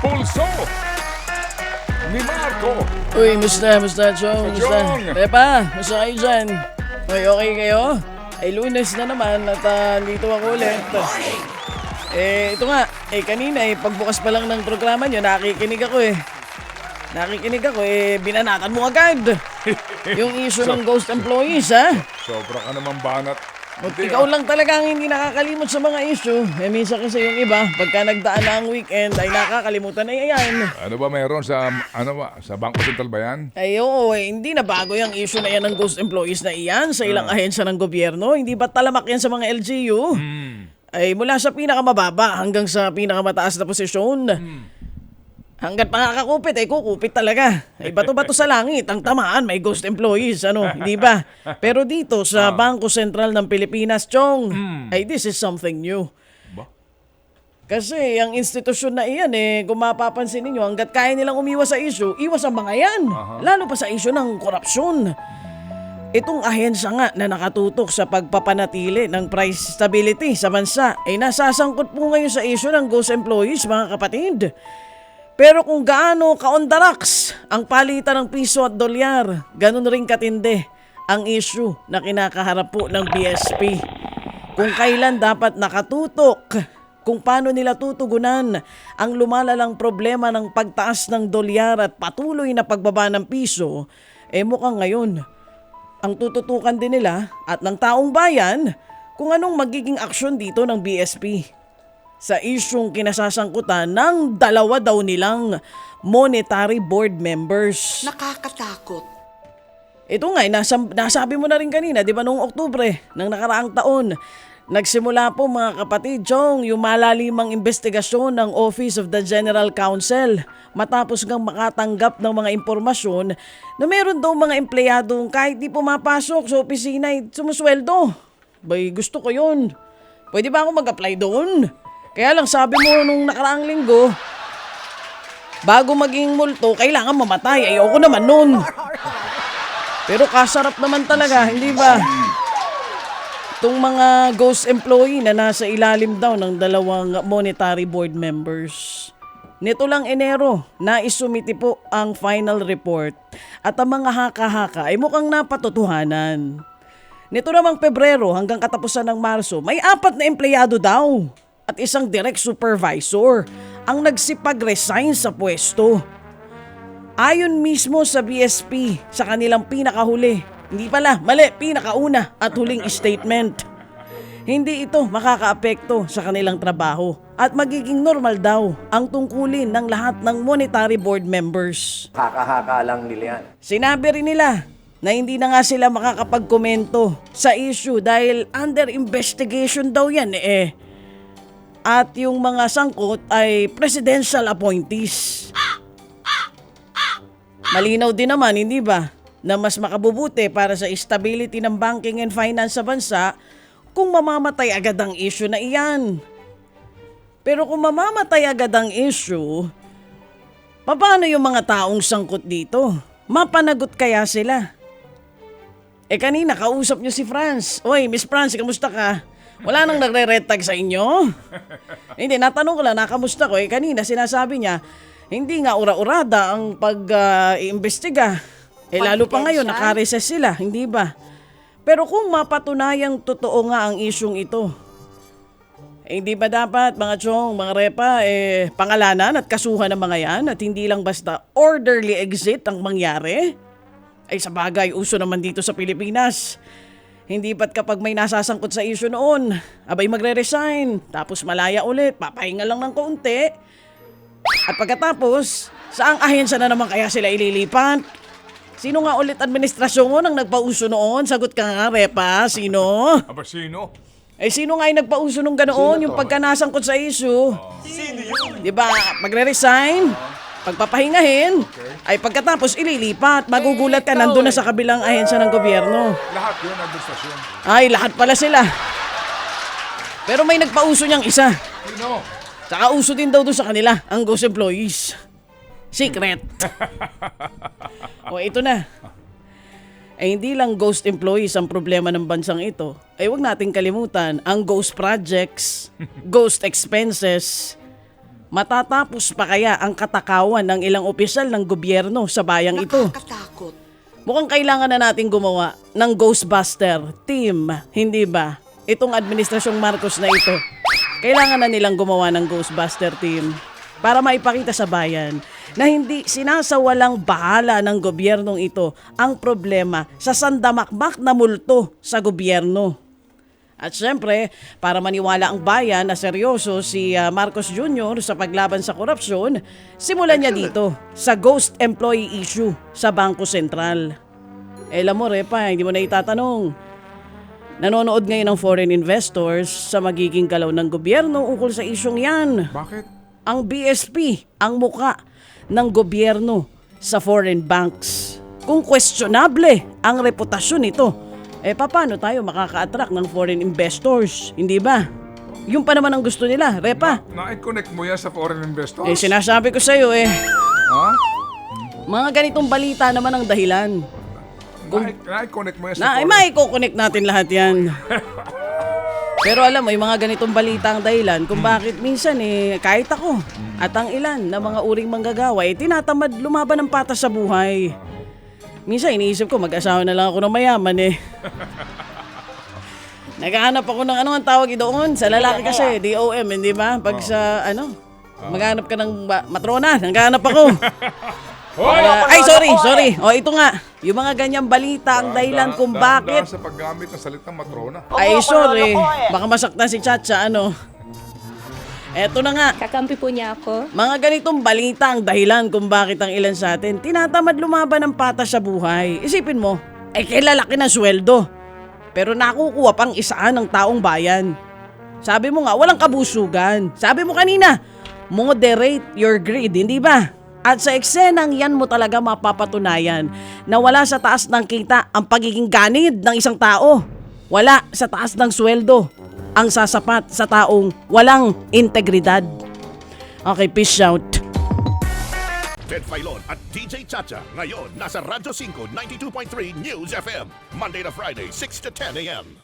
pulso ni Marco. Uy, musta, musta, Chong? Musta? Chong! Pepa, musta kayo dyan? Uy, okay kayo? Ay, lunes na naman at ah, dito ako ulit. Eh, ito nga, eh kanina eh, pagbukas pa lang ng programa nyo, nakikinig ako eh. Nakikinig ako eh, binanatan mo agad. Yung issue ng ghost employees, ha? Sobra ka naman banat. At ikaw lang talaga ang hindi nakakalimot sa mga issue. Eh, minsan kasi yung iba, pagka nagdaan na ang weekend, ay nakakalimutan na yan. Ano ba meron sa, ano ba, sa Bangko Sentral ba yan? Ay oo, eh, hindi na bago yung issue na yan ng ghost employees na iyan sa ilang ahensya ng gobyerno. Hindi ba talamak yan sa mga LGU? Ay mula sa pinakamababa hanggang sa pinakamataas na posisyon. Hanggat makakakupit, ay kukupit talaga. Ay bato-bato sa langit, ang tamaan, may ghost employees, ano, hindi ba? Pero dito sa Bangko Sentral ng Pilipinas, Chong, ay this is something new. Ba? Kasi ang institusyon na iyan eh, kung mapapansin ninyo, hanggat kaya nilang umiwas sa issue, iwas ang mga yan. Lalo pa sa issue ng korupsyon. Itong ahensya nga na nakatutok sa pagpapanatili ng price stability sa bansa ay nasasangkot po ngayon sa issue ng ghost employees mga kapatid. Pero kung gaano ka-on the rocks ang palitan ng piso at dolyar, ganun rin katindi ang issue na kinakaharap po ng BSP. Kung kailan dapat nakatutok, kung paano nila tutugunan ang lumalalang problema ng pagtaas ng dolyar at patuloy na pagbaba ng piso, eh mukhang ngayon, ang tututukan din nila at ng taong bayan kung anong magiging aksyon dito ng BSP sa isyong kinasasangkutan ng dalawa daw nilang monetary board members. Nakakatakot. Ito nga, eh, nasa, nasabi mo na rin kanina, di ba noong Oktubre ng nakaraang taon, nagsimula po mga kapatid, Chong, yung malalimang investigasyon ng Office of the General Counsel matapos ngang makatanggap ng mga impormasyon na meron daw mga empleyadong kahit di pumapasok sa opisina ay sumusweldo. Bay, gusto ko yun. Pwede ba ako mag-apply doon? Kaya lang sabi mo nung nakaraang linggo, bago maging multo, kailangan mamatay. Ayoko naman nun. Pero kasarap naman talaga, hindi ba? Itong mga ghost employee na nasa ilalim daw ng dalawang monetary board members. Nito lang Enero, naisumiti po ang final report at ang mga haka-haka ay mukhang napatotohanan. Nito namang Pebrero hanggang katapusan ng Marso, may apat na empleyado daw at isang direct supervisor ang nagsipag-resign sa pwesto. Ayon mismo sa BSP sa kanilang pinakahuli, hindi pala, mali, pinakauna at huling statement. Hindi ito makakaapekto sa kanilang trabaho at magiging normal daw ang tungkulin ng lahat ng monetary board members. Haka-haka lang nila yan. Sinabi rin nila na hindi na nga sila makakapagkomento sa issue dahil under investigation daw yan eh. At yung mga sangkot ay presidential appointees. Malinaw din naman, hindi ba, na mas makabubuti para sa stability ng banking and finance sa bansa kung mamamatay agad ang issue na iyan. Pero kung mamamatay agad ang issue, paano yung mga taong sangkot dito? Mapanagot kaya sila? Eh kanina kausap niyo si Franz. Oy, Miss Franz, kamusta ka? Wala nang nagre-retag sa inyo? hindi, natanong ko lang, nakamusta ko. Eh kanina sinasabi niya, hindi nga ura-urada ang pag-iimbestiga. eh lalo pa ngayon, nakareses sila, hindi ba? Pero kung mapatunayang totoo nga ang isyong ito, eh, hindi ba dapat mga chong, mga repa, eh, pangalanan at kasuhan ng mga yan at hindi lang basta orderly exit ang mangyari? Ay sa bagay, uso naman dito sa Pilipinas. Hindi ba't kapag may nasasangkot sa issue noon, abay magre-resign, tapos malaya ulit, papahinga lang ng kaunti. At pagkatapos, saang ahensya na naman kaya sila ililipat? Sino nga ulit administrasyon mo nang nagpauso noon? Sagot ka nga, Repa. Sino? Aba, sino? Eh, sino nga yung nagpauso nung ganoon? Yung pagka nasangkot sa issue? Sino yun? Di ba, magre-resign? Pagpapahingahin? Ay pagkatapos ililipat. Magugulat ka, nandun na sa kabilang ahensya ng gobyerno. Lahat yun, administrasyon. Ay, lahat pala sila. Pero may nagpauso niyang isa. Sino? Saka uso din daw doon sa kanila, ang ghost employees. Secret. o ito na. Ay hindi lang ghost employees ang problema ng bansang ito. Ay huwag nating kalimutan ang ghost projects, ghost expenses, Matatapos pa kaya ang katakawan ng ilang opisyal ng gobyerno sa bayang ito? Nakakatakot. Mukhang kailangan na natin gumawa ng Ghostbuster team, hindi ba? Itong administrasyong Marcos na ito. Kailangan na nilang gumawa ng Ghostbuster team para maipakita sa bayan na hindi sinasawalang bahala ng gobyernong ito ang problema sa sandamakmak na multo sa gobyerno. At syempre, para maniwala ang bayan na seryoso si ah, Marcos Jr. sa paglaban sa korupsyon, simulan niya dito sa ghost employee issue sa Bangko Sentral. Eh, alam mo, Repa, hindi mo na itatanong. Nanonood ngayon ng foreign investors sa magiging galaw ng gobyerno ukol sa isyong yan. Bakit? Ang BSP, ang muka ng gobyerno sa foreign banks. Kung questionable ang reputasyon nito, eh paano tayo makaka-attract ng foreign investors, hindi ba? Yung pa naman ang gusto nila, Repa. Na-connect mo yan sa foreign investors? Eh sinasabi ko sa'yo eh, Ha? mga ganitong balita naman ang dahilan. Na- Na-connect mo yan sa Na, ay foreign... maiko-connect natin lahat yan. Pero alam mo, yung mga ganitong balita ang dahilan kung bakit minsan eh, kahit ako at ang ilan na mga uring manggagawa eh, tinatamad lumaban ng patas sa buhay. Minsan iniisip ko, mag-asawa na lang ako ng mayaman eh. Naghahanap ako ng ano ang tawag doon. Sa lalaki kasi, DOM, hindi ba? Pag sa ano, maghanap ka ng ba- matrona, naghahanap ako. Para- ay, sorry, sorry. O, ito nga. Yung mga ganyang balita ang dahilan kung bakit sa paggamit ng salitang matrona. ay, sorry. Baka masaktan si Chacha, ano. Eto na nga. Kakampi po niya ako. Mga ganitong balita ang dahilan kung bakit ang ilan sa atin tinatamad lumaban ng patas sa buhay. Isipin mo, eh kailalaki ng sweldo. Pero nakukuha pang isaan ng taong bayan. Sabi mo nga, walang kabusugan. Sabi mo kanina, moderate your greed, hindi ba? At sa eksenang yan mo talaga mapapatunayan na wala sa taas ng kita ang pagiging ganid ng isang tao. Wala sa taas ng sweldo ang sasapat sa taong walang integridad. Okay, peace out. Ted Filon at DJ Chacha. Ngayon, nasa Radyo 5, 92.3 News FM. Monday to Friday, 6 to 10 a.m.